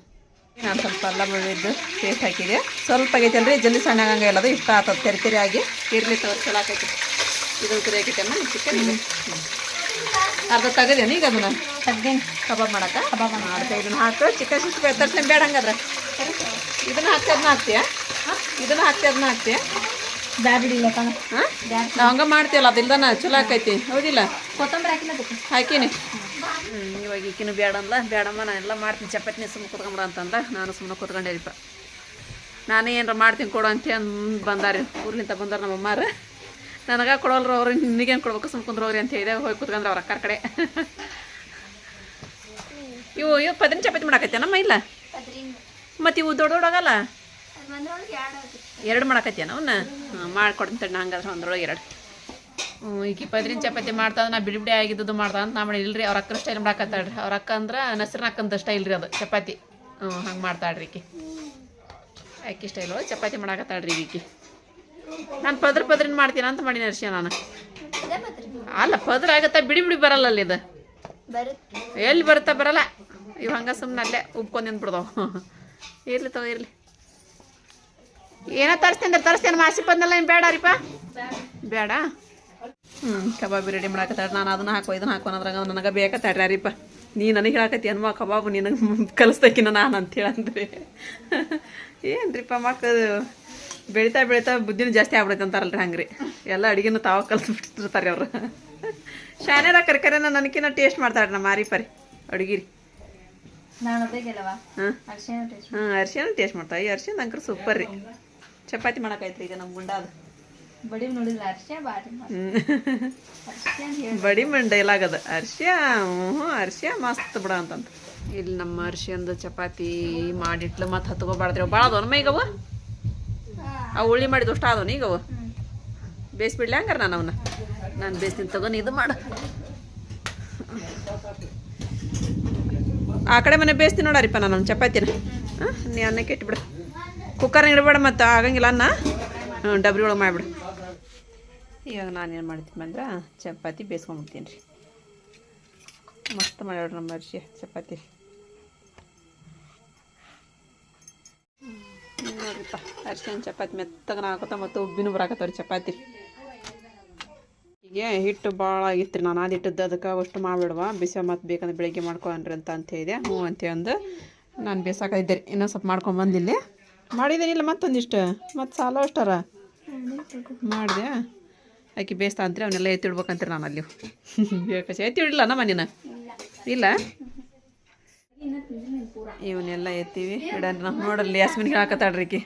ನಾನು ಸ್ವಲ್ಪ ಅಲ್ಲ ಬೆಳ್ಳಿದ್ದು ಟೇಸ್ಟ್ ಹಾಕಿದೆ. ಸ್ವಲ್ಪ ಆಗೈತೆ ಅಂದ್ರೆ ಜಲ್ದಿ ಸಣ್ಣ ಆಗಂಗೆ ಎಲ್ಲದು ಇಷ್ಟ ಆತದ ತೆರಿ ತೆರಿ ಆಗಿ ಇರಲಿ ಚಲೋ ಆಕೈತಿ ಇದು ಕುರಿ ಹಾಕೈತೆ ಅಮ್ಮ? ಚಿಕನ್ ಇದೆ? ಹ್ಞೂ ಅರ್ಧ ತೆಗದೇನು ಈಗ ಅದನ್ನ? ತೆಗ್ದೇನಿ. ಕಬಾಬ್ ಮಾಡಕ್ಕೆ? ಕಬಾಬ್ ಮಾಡ್ತಾ ಇದನ್ನ ಹಾಕು. ಚಿಕನ್ ಸಿಕ್ಸ್ ತರ್ಸೇನು ಬೇಡ ಹಂಗಾದ್ರೆ. ಇದನ್ನು ಹಾಕಿ ಅದನ್ನ ಹಾಕ್ತೀಯ? ಇದನ್ನು ಹಾಕ್ತಿ ಅದನ್ನ ಹಾಕ್ತೀಯ? ಬ್ಯಾಬಿಡಿಲ್ಲ ಕಣ. ಹಾಂ? ನಾವು ಹಂಗೆ ಮಾಡ್ತೀವಲ್ಲ ಅದಿಲ್ದನ ಚಲೋ ಹಾಕೈತಿ ಹೌದಿಲ್ಲ? ಕೊತ್ತಂಬರಿ ಹಾಕಿನ ಹಾಕೀನಿ. ಇವಾಗ ಈಕಿನ ಬೇಡ ಅಂದ್ಲ. ಬೇಡಮ್ಮ ನಾನು ಎಲ್ಲ ಮಾಡ್ತೀನಿ. ಚಪಾತಿನ ಸುಮ್ಮನೆ ಕುತ್ಕೊಂಬಿಡ ಅಂತಂದ ನಾನು ಸುಮ್ಮನೆ ಕುತ್ಕೊಂಡೇರಿಪ್ಪ ನಾನೇ ಏನಾರ ಮಾಡ್ತೀನಿ ಕೊಡು ಅಂತ ಬಂದಾರೆ ಬಂದಾರಿ. ಊರ್ಲಿಂದ ಬಂದಾರ ನಮ್ಮ ಅಮ್ಮಾರು. ನನಗೆ ಕೊಡೋಲ್ರು ಅವ್ರು ನಿನಗೇನು ಕೊಡ್ಬೇಕು? ಸುಮ್ಮನೆ ಕುಂದ್ರೋರಿ ಅಂತ ಹೇಳಿದೆ ಹೋಗಿ ಕುತ್ಕೊಂಡ್ರೆ ಅವ್ರ ಅಕ್ಕಾರ ಕಡೆ. ಇವು ಇವು ಪದಿನ ಚಪಾತಿ ಮಾಡಾಕತ್ತೇನಮ್ಮ ಇಲ್ಲ? ಮತ್ತು ಇವು ದೊಡ್ಡ ದೊಡ್ಡಾಗಲ್ಲ ಎರಡು ಮಾಡಾಕತ್ತೇನ ಅವನ್ನ? ಹಾಂ ಮಾಡ್ಕೊಡ್ತೀನಿ ಹಂಗಾದ್ರೆ ಒಂದ್ರೊಳಗೆ ಎರಡು. ಈಗ ಪದ್ರಿನ ಚಪಾತಿ ಮಾಡ್ತಾ ನಾ ಬಿಡಿ ಬಿಡಿ ಆಗಿದ್ದು ಮಾಡ್ತಾ ಅಂತ ನಾ ಮಾಡಿ ಇಲ್ರಿ ಅವ್ರ ಅಕ್ಕನ ಸ್ಟೈಲ್ ಮಾಡಾಕತ್ತಾಳ್ರಿ. ಅವ್ರ ಅಕ್ಕ ಅಂದ್ರೆ ನಸ್ರನ ಅಕ್ಕಂದ ಸ್ಟೈಲ್ ರೀ ಅದು ಚಪಾತಿ. ಹ್ಞೂ ಹಂಗೆ ಮಾಡ್ತಾಳ್ರಿ ಈಕಿ. ಅಕ್ಕಿ ಸ್ಟೈಲ್ ಚಪಾತಿ ಮಾಡಾಕತ್ತಾಳ್ರಿ ಈಗ ಈಕಿ. ನಾನು ಪದ್ರ ಪದ್ರಿನ ಮಾಡ್ತೀನಿ ಅಂತ ಮಾಡಿ ನರ್ಸಿ ನಾನು. ಅಲ್ಲ ಪದ್ರ ಆಗತ್ತ ಬಿಡಿ ಬಿಡಿ ಬರಲ್ಲ ಅಲ್ಲಿ ಇದು. ಎಲ್ಲಿ ಬರುತ್ತಾ ಬರಲ್ಲ. ಇವು ಹಂಗೆ ಸುಮ್ಮನೆ ಅಲ್ಲೇ ಉಬ್ಕೊಂಡು ನಿಂತ್ಬಿಡ್ದವು ಇರ್ಲಿ ತಗೋ ಇರ್ಲಿ. ಏನೋ ತರಿಸ್ತೇನೆ ತರಿಸ್ತೇನೆ ಮಾಸಿ ಬಂದಲ್ಲ ಏನು ಬೇಡ ರೀಪ್ಪ ಬೇಡ. ಹ್ಞೂ ಕಬಾಬಿ ರೆಡಿ ಮಾಡಾಕತ್ತಾಳ ನಾನು ಅದನ್ನ ಹಾಕೋ ಇದನ್ನ ಹಾಕೋ ಅನ್ನೋದ್ರಾಗ ನನಗೆ ಬೇಕತ್ತಾಡ್ರಿ ಅರಿಪ್ಪ. ನೀ ನನಗೆ ಹೇಳಕತ್ತಿ ಅನ್ಮ ಕಬಾಬು ನಿನಗೆ <laughs> ಕಲಿಸ್ಬೇಕಿನ ನಾನು ಅಂತ ಹೇಳಂದ್ರಿ <laughs> ಏನ್ರಿಪ್ಪ ಮಕ್ಕಳು ಬೆಳಿತಾ ಬೆಳಿತಾ ಬುದ್ಧಿನ ಜಾಸ್ತಿ ಆಗ್ಬಿಡೈತೆ ಅಂತಾರಲ್ರಿ ಹಂಗ್ರಿ. ಎಲ್ಲ ಅಡುಗೆನೂ ತಾವು ಕಲಿಸ್ಬಿಟ್ಟಿರ್ತಾರೆ ಅವರು. <laughs> ಶಾನೇರ ಕರ್ಕರೆನ ನನಗಿನ್ನ ಟೇಸ್ಟ್ ಮಾಡ್ತಾಳ್ರಿ ನಮ್ಮ ಅಡುಗಿರಿ. ಅಡುಗೆ ರೀ ಹಾಂ? ಅರ್ಶಿನ ಟೇಸ್ಟ್ ಮಾಡ್ತಾವೆ ಈ ಅರ್ಶಿನ ಅಂಕರ್ ಸೂಪರ್ ರೀ. ಚಪಾತಿ ಮಾಡಕೈತ್ರಿ ಈಗ ನಮ್ಮ ಗುಂಡ ಅದು. ಬಡಿ ನೋಡಿಲ್ಲ ಇಲ್ಲಾಗದ ಬಾರಿ ಬಡಿ ಅರ್ಶ್ಯ ಹ್ಞೂ ಅರ್ಶ್ಯ ಮಸ್ತ್ ಬಿಡ ಅಂತಂತ. ಇಲ್ಲಿ ನಮ್ಮ ಅರ್ಶಿಯಂದು ಚಪಾತಿ ಮಾಡಿಟ್ಲು ಮತ್ತೆ ಹತ್ಕೋಬಾರ್ದ್ರಿ. ಭಾಳ ಅದವನ ಈಗ ಆ ಅವು ಉಳ್ಳಿ ಮಾಡಿದ ಅಷ್ಟು ಅದವನ ಈಗವ ಅವ ಬೇಯಿಸ್ಬಿಡ್ಲಿ ಹಂಗಾರ ನಾನು ಅವನ್ನ ನಾನು ಬೇಯಿಸ್ತೀನಿ ತಗೊಂಡು ಇದು ಮಾಡು. ಆ ಕಡೆ ಮನೆ ಬೇಯಿಸ್ತೀನಿ ನೋಡಾರಿಪ್ಪ ನಾನು ಚಪಾತಿನ. ಹಾಂ ನೀ ಅನ್ನಕ್ಕೆ ಇಟ್ಬಿಡ. ಕುಕ್ಕರ್ನ ಇಡಬೇಡ ಮತ್ತು ಆಗಂಗಿಲ್ಲ ಅನ್ನ. ಡಬ್ರಿ ಒಳಗೆ ಮಾಡಿಬಿಡು. ಇವಾಗ ನಾನು ಏನು ಮಾಡ್ತೀನಿ ಅಂದ್ರೆ ಚಪಾತಿ ಬೇಯಿಸ್ಕೊಂಡ್ಬಿಡ್ತೀನಿ ರೀ. ಮಸ್ತ್ ಮಾಡ್ಯಾಡ್ರಿ ನಮ್ಮ ಅರ್ಶಿ ಚಪಾತಿ. ನೋಡ್ರಿಪ್ಪ ಅರ್ಶಿನ ಚಪಾತಿ ಮೆತ್ತಗನ ಹಾಕೋತ ಮತ್ತು ಉಬ್ಬಿನೂ ಬರಾಕತ್ತವ್ರಿ ಚಪಾತಿ. ಹೀಗೆ ಹಿಟ್ಟು ಭಾಳ ಆಗಿತ್ತು ರೀ. ನಾನು ಅದು ಇಟ್ಟದ್ದು ಅದಕ್ಕೆ ಅಷ್ಟು ಮಾಡಿಬಿಡುವ ಬಿಸಿ ಮತ್ತು ಬೇಕಂದ್ರೆ ಬೆಳಿಗ್ಗೆ ಮಾಡ್ಕೊಂಡ್ರಿ ಅಂತ ಅಂತ ಹೇಳಿದೆ. ಹ್ಞೂ ಅಂತ ಅಂದು ನಾನು ಬೇಸಾಕಿದ್ದೆ ರೀ. ಇನ್ನೊಂದು ಸ್ವಲ್ಪ ಮಾಡ್ಕೊಂಬಂದಿಲ್ಲಿ ಮಾಡಿದ್ದೇನಿಲ್ಲ ಮತ್ತೊಂದಿಷ್ಟು. ಮತ್ತು ಸಾಲ ಅಷ್ಟಾರ. ಮಾಡಿದೆ. ಆಕೆ ಬೇಸ್ತಾ ಅಂತೀರಿ ಅವನ್ನೆಲ್ಲ ಎತ್ತಿಡ್ಬೇಕಂತೀರಿ ನಾನು ಅಲ್ಲಿ. ಬೇಕಾಶ ಎತ್ತಿ ಇಡಲ ನಮ್ಮ ನೀನು ಇಲ್ಲ? ಇವನ್ನೆಲ್ಲ ಎತ್ತೀವಿ. ಇಡನ್ರಿ ನಾವು ನೋಡ್ರಿ ಯಾಸ್ಮಿನ್ ಆಕಿ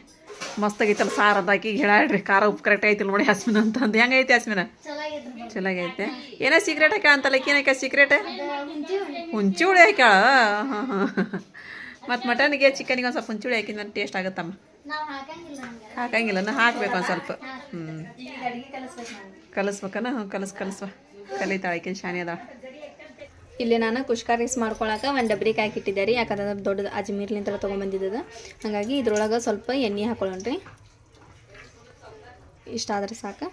ಮಸ್ತ್ ಸಾರ ಸಾರು ಅಂತ ಆಕಿ ಹೇಳಾಡ್ರಿ ಖಾರ ಉಪ್ಪು ಕರೆಕ್ಟ್ ಐತಿಲ್ಲ ನೋಡಿ ಯಾಸ್ಮಿನ್ ಅಂತ ಅಂದು. ಹೆಂಗೈತೆ ಯಾಸ್ಮಿನ? ಚೆನ್ನಾಗೈತೆ ಏನೋ ಸೀಕ್ರೆಟ್ ಹಾಕ್ಯಾಳ ಅಂತಲ್ಲ ಏನಕ್ಕೆ ಸೀಕ್ರೆಟ್ ಹುಂಚಿ ಹುಳಿ ಹಾಕ್ಯಾಳ? ಹಾಂ ಹಾಂ. ಮತ್ತು ಮಟನ್ಗೆ ಚಿಕನ್ಗೆ ಒಂದು ಸ್ವಲ್ಪ ಹುಂಚುಳಿ ಹಾಕಿ ಹಾಕಿದ್ರೆ ಟೇಸ್ಟ್ ಆಗುತ್ತಮ್ಮ ಹಾಕಂಗಿಲ್ಲ ನಾ ಹಾಕ್ಬೇಕು ಒಂದು ಸ್ವಲ್ಪ. ಹ್ಞೂ ಕಲಿಸ್ಬೇಕನ? ಹ್ಞೂ ಕಲಿಸ್ ಕಲಿಸ್ವ. ಕಲಿತಾಳೆ ಆಕಿನ ಶಾನೆ ಅದಾಳ. ಇಲ್ಲಿ ನಾನು ಕುಷ್ಕ ರೈಸ್ ಮಾಡ್ಕೊಳಕ ಒಂದು ಡಬ್ರಿಗೆ ಹಾಕಿಟ್ಟಿದ್ದೆ ರೀ ಯಾಕಂದ್ರೆ ದೊಡ್ಡದು ಅಜ್ಮೀರ್ಲಿಂತ ತೊಗೊಂಬಂದಿದ್ದದು. ಹಾಗಾಗಿ ಇದ್ರೊಳಗೆ ಸ್ವಲ್ಪ ಎಣ್ಣೆ ಹಾಕೊಳ್ಳೋಣ್ರಿ ಇಷ್ಟ ಆದ್ರೆ ಸಾಕು.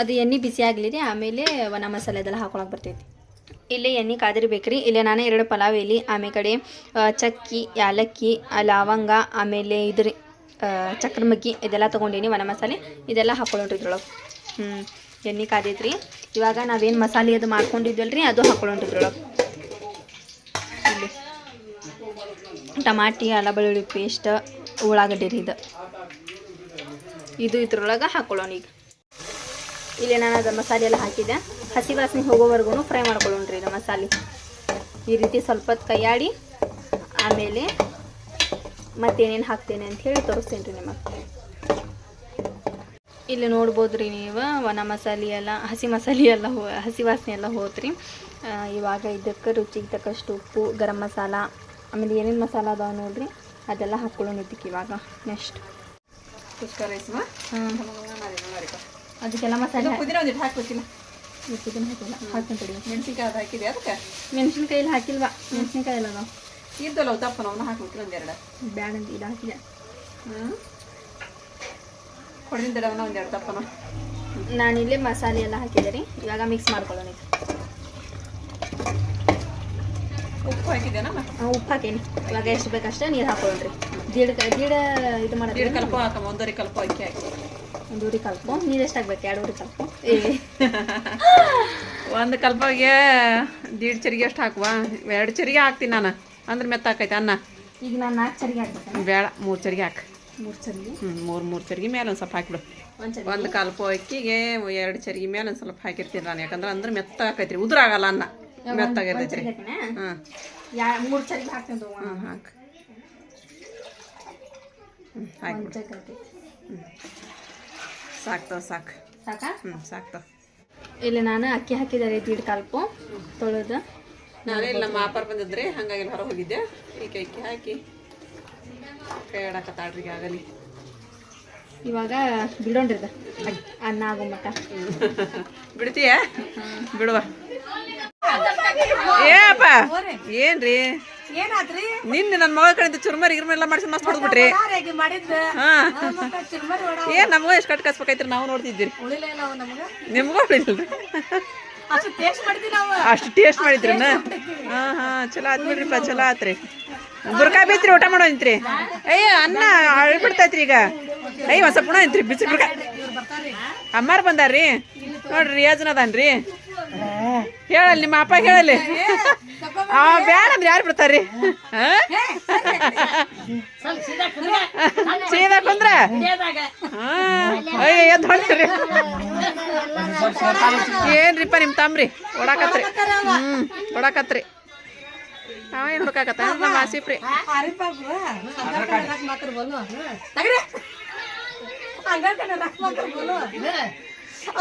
ಅದು ಎಣ್ಣೆ ಬಿಸಿ ಆಗಲಿ ರೀ ಆಮೇಲೆ ಒಣ ಮಸಾಲೆ ಅದೆಲ್ಲ ಹಾಕೊಳಕ್ಕೆ ಬರ್ತೈತಿ. ಇಲ್ಲೇ ಎಣ್ಣೆ ಕಾದಿರ್ಬೇಕ್ರಿ. ಇಲ್ಲಿ ನಾನು ಎರಡು ಪಲಾವ್ ಎಲೆ ಆಮೇಲೆ ಕಡೆ ಚಕ್ಕಿ, ಯಾಲಕ್ಕಿ ಲವಂಗ, ಆಮೇಲೆ ಇದ್ರಿ ಚಕ್ರಮಗ್ಗಿ ಇದೆಲ್ಲ ತೊಗೊಂಡೀನಿ, ಒಣ ಮಸಾಲೆ ಇದೆಲ್ಲ ಹಾಕೊಳ್ಳೋಣ್ರಿ ಇದ್ರೊಳಗೆ. ಹ್ಞೂ ಎಣ್ಣೆ ಕಾದೈತ್ರಿ. ಇವಾಗ ನಾವೇನು ಮಸಾಲೆ ಅದು ಮಾಡ್ಕೊಂಡಿದ್ವಲ್ರಿ, ಅದು ಹಾಕೊಳ್ಳೋಣ್ರಿ ಇದ್ರೊಳಗೆ. ಇಲ್ಲಿ. ಟಮಾಟಿ, ಅಲ್ಲ ಬೆಳ್ಳುಳ್ಳಿ ಪೇಸ್ಟ್, ಉಳ್ಳಾಗಡ್ಡಿ ರೀ ಇದು. ಇದು ಇದ್ರೊಳಗೆ ಹಾಕೊಳ್ಳೋಣ ಈಗ. ಇಲ್ಲಿ ನಾನು ಅದು ಮಸಾಲೆ ಎಲ್ಲ ಹಾಕಿದ್ದೆ. ಹಸಿ ವಾಸನೆ ಹೋಗೋವರೆಗೂ ಫ್ರೈ ಮಾಡ್ಕೊಳ್ಳೋಣ್ರಿ ಇದು ಮಸಾಲೆ. ಈ ರೀತಿ ಸ್ವಲ್ಪ ಹೊತ್ತು ಕೈಯಾಡಿ ಆಮೇಲೆ ಮತ್ತೇನೇನು ಹಾಕ್ತೇನೆ ಅಂತ ಹೇಳಿ ತೋರಿಸ್ತೇನೆ ರೀ ನಿಮಗೆ. ಇಲ್ಲಿ ನೋಡ್ಬೋದು ರೀ ನೀವು ಒಣ ಮಸಾಲೆ ಎಲ್ಲ ಹಸಿ ಮಸಾಲೆ ಎಲ್ಲ ಹೋ ಹಸಿ ವಾಸನೆ ಎಲ್ಲ ಹೋತ್ರಿ. ಇವಾಗ ಇದಕ್ಕೆ ರುಚಿಗೆ ತಕ್ಕಷ್ಟು ಉಪ್ಪು ಗರಂ ಮಸಾಲ ಆಮೇಲೆ ಏನೇನು ಮಸಾಲ ಅದಾವೆ ನೋಡ್ರಿ ಅದೆಲ್ಲ ಹಾಕ್ಕೊಳ್ಳೋಣ ಇದಕ್ಕೆ ಇವಾಗ ನೆಕ್ಸ್ಟ್ ಅದಕ್ಕೆಲ್ಲ ಮಸಾಲೆ ಇದನ್ನ ಹಾಕಿಲ್ಲ. ಹಾಕ್ತೀನಿ ತಡಿ. ಮೆಣಸಿನ್ಕಾಯಿ ಅದು ಹಾಕಿದೆ ಅದಕ್ಕೆ? ಮೆಣಸಿನ್ಕಾಯಿ ಹಾಕಿಲ್ವಾ? ಮೆಣಸಿನ್ಕಾಯಿ ಇಲ್ಲ ನಾವು ಇದ್ದಲ್ಲ ಅವು ನಾವು ಹಾಕ್ಬೇಕಿಲ್ಲ ಒಂದೆರಡು ಬ್ಯಾಡ ಅಂತ ಇದು ಹಾಕಿದೆ. ಹ್ಞೂ ಹೊಡೆದಿದ್ದ ಅವನ್ನ ಒಂದೆರಡು ದಪ್ಪನ ನಾನಿಲ್ಲಿ ಮಸಾಲೆ ಎಲ್ಲ ಹಾಕಿದೆ ರೀ. ಇವಾಗ ಮಿಕ್ಸ್ ಮಾಡ್ಕೊಳ್ಳೋಣ ಇದು. ಉಪ್ಪು ಹಾಕಿದ್ದೇನ ಹಾಂ ಉಪ್ಪು ಹಾಕೇನಿ. ಇವಾಗ ಎಷ್ಟು ಬೇಕಷ್ಟೇ ನೀರು ಹಾಕೊಳ್ಳೋಣ್ರಿ ದೀಡ್ ದೀಡ ಇದು ಮಾಡಿ ಗಿಡ ಕಲ್ಪ ಹಾಕಮ್ಮ ಒಂದೂವರೆ ಕಲ್ಪ ಅಕ್ಕಿ ಹಾಕಿ. ಒಂದೂರಿ ಕಲ್ಪು ನೀರು ಎಷ್ಟಾಗ್ಬೇಕು? ಎರಡು ಎರಡೂರಿ ಕಲ್ಪ <laughs> ಒಂದು ಕಲ್ಪಗೆ ದೀಡ್ ಚರಿಗೆ ಅಷ್ಟು ಹಾಕುವ? ಎರಡು ಚರಿಗೆ ಹಾಕ್ತೀನಿ ನಾನು. ಅಂದ್ರೆ ಮೆತ್ತ ಹಾಕೈತೆ ಅನ್ನ. ಈಗ ನಾನು ನಾಲ್ಕು ಚರಿಗೆ ಹಾಕ್ಬೇಕು ಬೇಡ ಮೂರು ಚರಿಗೆ ಹಾಕಿ. ಮೂರು ಚರಿಗೆ? ಹ್ಞೂ ಮೂರು ಮೂರು ಚರಿಗೆ ಮೇಲೆ ಒಂದು ಸ್ವಲ್ಪ ಹಾಕಿಬಿಡು. ಒಂದು ಕಲ್ಪು ಅಕ್ಕಿಗೆ ಎರಡು ಚರಿಗೆ ಮೇಲೆ ಒಂದು ಸ್ವಲ್ಪ ಹಾಕಿರ್ತೀನಿ ನಾನು. ಯಾಕಂದ್ರೆ ಅಂದ್ರೆ ಮೆತ್ತ ಆಕೈತ್ರಿ ಉದುರಾಗಲ್ಲ ಅನ್ನ. ಮೆತ್ತಾಗಿರ್ತೈತ್ರಿ ಹ್ಞೂ ಯಾ ಮೂರು ಚರಿಗೆ ಹಾಕ್ತೀನಿ ಹ್ಞೂ ಹಾಕಿ. ಹ್ಞೂ ಹಾಕಿ. ಹಾಕಿ ಸಾಕ್ತಾವ ಸಾಕು. ಸಾಕಾ? ಹ್ಞೂ ಸಾಕ್ತಾವ ಇಲ್ಲಿ ನಾನು ಅಕ್ಕಿ ಹಾಕಿದ್ದಾರೆ ದೀಡ್ ಕಾಲ್ಪು. ತೊಳೆದು. ನಾನೇ ಇಲ್ಲಿ ನಮ್ಮ ಆಪರ್ ಬಂದಿದ್ರಿ ಹಂಗಾಗಿ ಹೊರ ಹೊರಗೆ ಹೋಗಿದ್ದೆ. ಈ ಅಕ್ಕಿ ಹಾಕಿ. ಕೈ ಈಗ ಆಗಲಿ. ಇವಾಗ ಬಿಡೋಣ್ರಿ ಅನ್ನ ಆಗೋ ಮಟ್ಟ. <laughs> ಬಿಡ್ತೀಯ? ಬಿಡುವ. ಏ ಅಪ್ಪ ಏನ್ರಿ? ಏನಾದ್ರಿ? ನಿನ್ನೆ ನನ್ನ ಮಗಳ ಕಡೆಯಿಂದ ಚುರ್ಮರಿ ಗಿರ್ಮರಿ ಎಲ್ಲ ಮಾಡಿಸಿ ಮಸ್ತ್ ಹೊಡ್ಬಿಟ್ರಿ. ಏನ್ ನಮಗೂ ಎಷ್ಟು ಕಟ್ ಕಸ್ಬೇಕಾಯ್ತ್ರಿ ನಾವು ನೋಡ್ತಿದ್ದೀರಿ. ನಿಮಗೂ. ಹೊಡಿಲ್ರಿ ಅಷ್ಟು ಟೇಸ್ಟ್ ಮಾಡಿದ್ರಿ ಹಾ ಹಾ ಚಲೋ ಆತ್ ಬಿಡ್ರಿಪ್ಪ ಚಲೋ ಆತ್ರಿ. ಬುರ್ಕಾ ಬೀತ್ರಿ ಊಟ ಮಾಡೋ ನಿಂತ್ರಿ. ಅಯ್ಯ ಅನ್ನ ಅಳ್ಬಿಡ್ತೈತ್ರಿ ಈಗ. ಅಯ್ಯ ಒಂದ್ ಸ್ವಲ್ಪ ಉಣ ನಿಂತ್ರಿ ಬಿಸಿ ಬುರ್ಕಾ ಅಮ್ಮಾರ್ ಬಂದಾರ್ರಿ. ನೋಡ್ರಿ ರಿಯಾಜನ್ ಅದಾನ್ರಿ. ಹೇಳಲ್ಲಿ, ನಿಮ್ಮ ಅಪ್ಪ ಹೇಳಲ್ಲಿ. ಆ, ಬ್ಯಾಡ ಅಂದ್ರೆ ಯಾರು ಬಿಡ್ತಾರ್ರಿ? ಸೀದಾ ಕುಂದ್ರೆ? ಅಯ್ಯ ಎದ್ದು ಹೊಡ್ತೀರಿ ಏನ್ರಿಪ್ಪ ನಿಮ್ ತಮ್ರಿ ಓಡಾಕತ್ರಿ. ಹ್ಮ್, ಓಡಾಕತ್ರಿ. ಅವ ಏನ್ ಹುಡುಕಾಕತ್ತ? ನಮ್ಮ ಆಸಿಪ್ರಿ?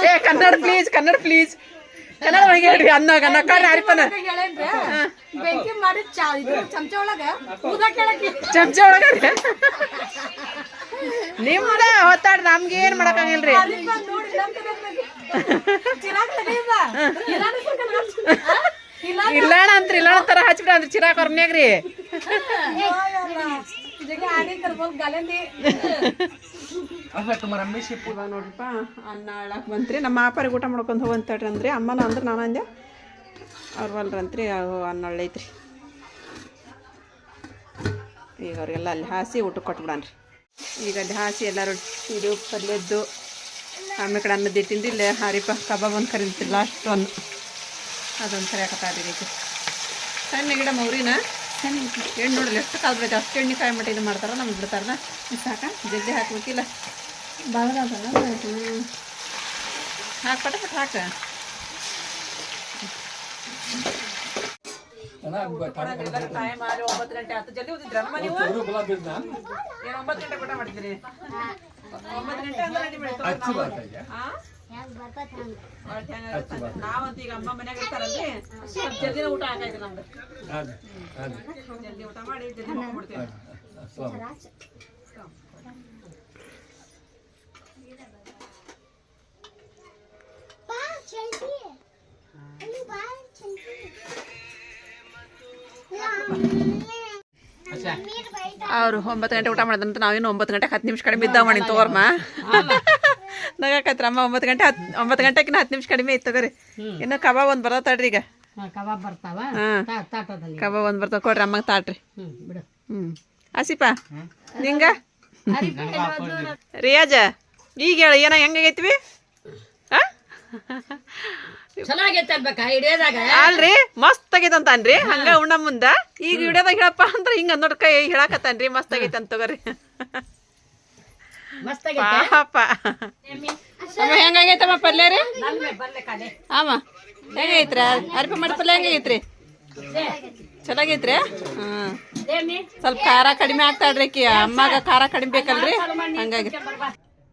ಏ, ಕನ್ನಡ ಪ್ಲೀಸ್ ಕನ್ನಡ ಪ್ಲೀಸ್ ಕನ್ನಡ ಒಳಗೆ ಹೇಳ್ರಿ ಅನ್ನ ಅನ್ನ ಅರಿಪನ ಬೆಂಕಿ ಮಾಡಿ ಚಾ ಚಮಚ ಒಳಗ ಚಮಚ ಒಳಗ ನಿಮ್ದ ಹೊತ್ತಾಡ್ರಿ ನಮ್ಗೆ ಏನ್ ಮಾಡಕ್ಕಾಗಿಲ್ರಿ ನೋಡಿ ನಮ್ ಕಡೆ ಚಿರಾಕ್ ತೆಗೆಯದ ಇರಾನಿ ಸರ್ಕಲ್ ಇಲ್ಲ ಇಲ್ಲಣ್ಣ ಅಂತ್ರಿ ಇಲ್ಲಣ ತರ ಹಚ್ಬಿಡ ಅಂದ್ರಿ ಚಿರಾಕ್ ಅವ್ರನ್ಯಾಗ್ರಿ ಗಲಂದಿ ಇವಾಗ ನೋಡ್ರಿಪ್ಪ, ಅನ್ನ ಆಳಕ್ ಬಂತ್ರಿ. ನಮ್ಮ ಆಪಾರಿಗೆ ಊಟ ಮಾಡ್ಕೊಂಡು ಹೋಗಂತಾಡ್ರಿ ಅಂದ್ರಿ ಅಮ್ಮನ ಅಂದ್ರೆ ನಾನು ಅಂದೆ, ಅವ್ರು ಬಲ್ರಂತ್ರಿ ಅನ್ನ ಒಳ್ಳೈತ್ರಿ ಈಗ ಅವ್ರಿಗೆಲ್ಲ ಅಲ್ಲಿ ಹಾಸಿ ಊಟ ಕೊಟ್ಬಿಡನ್ರಿ ಈಗ ಅಲ್ಲಿ ಹಾಸಿ ಎಲ್ಲರೂ ಇದು ಪಲ್ಯದ್ದು ಆಮೇಲೆ ಕಡೆ ಅನ್ನದ್ದು ಇಟ್ಟಿಂದ ಇಲ್ಲೇ ಹಾರಿಪ ಕಬಾಬ್ ಒಂದು ಕರಿತೀರಿ ಲಾಸ್ಟ್ ಒಂದು ಅದೊಂದು ಕರಿಯಾಕತ್ತಾರಿ ಈಗ ಸಣ್ಣ ಗಿಡ ಮೌರಿನ? ಎಣ್ಣೆ ನೋಡ್ರಿ ಎಷ್ಟು ಕಾಲ ಬರ್ತೈತೆ ಅಷ್ಟು ಎಣ್ಣೆ ಕಾಯಿ ಮಟ್ಟ ಇದು ಮಾಡ್ತಾರ, ನಮ್ಗೆ ಬಿಡ್ತಾರನ? ಸಾಕ? ಜಲ್ದಿ ಹಾಕ್ಬೇಕಿಲ್ಲ. ಹ್ಞೂ ಹಾಕ್ ಪಟ ಪಟ ಹಾಕ ಟೈಮ್ ಆಗಿ ಒಂಬತ್ತು ಗಂಟೆ ಆಯ್ತು ಜಲ್ದಿ ಓದಿದ್ರಮ್ಮ ನೀವು ಏನು ಒಂಬತ್ತು ಗಂಟೆ ಊಟ ಮಾಡಿದ್ರಿ ಒಂಬತ್ತು ಗಂಟೆ ಅಂದ್ರೆ ready ಮಾಡಿ? ನಾವಂತೂ ಈಗ ಅಮ್ಮ ಮನ್ಯಾಗ ಇರ್ತಾರಲ್ರಿ ಸ್ವಲ್ಪ ಜಲ್ದಿನ ಊಟ ಹಾಕೈತಿ ನಮ್ದು ಜಲ್ದಿ ಊಟ ಮಾಡಿ ಜಲ್ದಿ ಹೋಗ್ಬಿಡ್ತೀವಿ ಅವ್ರು ಒಂಬತ್ತು ಗಂಟೆ ಊಟ ಮಾಡಿದಂತ ನಾವೇನು ಒಂಬತ್ತು ಗಂಟೆ ಹತ್ತು ನಿಮಿಷ ಕಡಿಮೆ ಇದ್ದ ಮಾಡಿ ತೋರ್ಮ ನಗಾಕತ್ರ ಅಮ್ಮ ಒಂಬತ್ತು ಗಂಟೆ ಹತ್ತು ಒಂಬತ್ತು ಗಂಟೆಕಿನ ಹತ್ತು ನಿಮಿಷ ಕಡಿಮೆ ಇತ್ತು ತಗೋರಿ. ಇನ್ನು ಕಬಾಬ್ ಒಂದು ಬರತ್ತಾಡ್ರಿ ಈಗ. ಕಬಾಬ್ ಬರ್ತಾವ? ಹಾಂ. ತಾ- ತಾಟದಲ್ಲಿ. ಕಬಾಬ್ ಒಂದು ಬರ್ತಾವ ಕೊಡ್ರಿ ಅಮ್ಮಗೆ ತಾಟ್ರಿ. ಹ್ಞೂ ಹಸಿಪ ನಿಂಗ? ರಿಯಾಜ ಈಗ ಹೇಳ ಏನ ಹೆಂಗಾಗೈತ್ವಿ? ಆ? ಚಲೋ ಆಗೈತೆ ಅನ್ಬೇಕಾ ಹಿಡಿಯೋದಾಗ. ಅಲ್ರಿ ಮಸ್ತ್ ಆಗೈತೆ ಅನ್ರಿ. ಹಂಗ ಉಣ್ಣ ಮುಂದ. ಈಗ ವಿಡಿಯೋದಾಗ ಹೇಳಪ್ಪ ಅಂದ್ರ ಹಿಂಗ ನೋಡ್ ಕೈ ಹೇಳಾಕತ್ತಾನ್ರಿ ಮಸ್ತ್ ಆಗೈತೆ ಅಂತ ತಗೋರಿ. ಮಸ್ತ್ ಆಗೈತೆ? ಪಾಪ. ಅಮ್ಮ ಹೆಂಗಾಗೈತಮ್ಮ ಪಲ್ಯ ರೀ? ನನ್ಗೆ ಬರ್ಲೆ ಕಾಲೆ ಅಮ್ಮ ಹೆಂಗೈತ್ರಿ ಅರ್ಪಿ ಮಾಡಿ ಪಲ್ಯ ಹೆಂಗೈತ್ರಿ ಚೆನ್ನಾಗೈತ್ರಿ? ಹ್ಮ್ ಸ್ವಲ್ಪ ಖಾರ ಕಡಿಮೆ ಆಗ್ತಾಳ್ರಿ ಅಮ್ಮಾಗ ಖಾರ ಕಡಿಮೆ ಬೇಕಲ್ರಿ? ಹಂಗಾಗಿ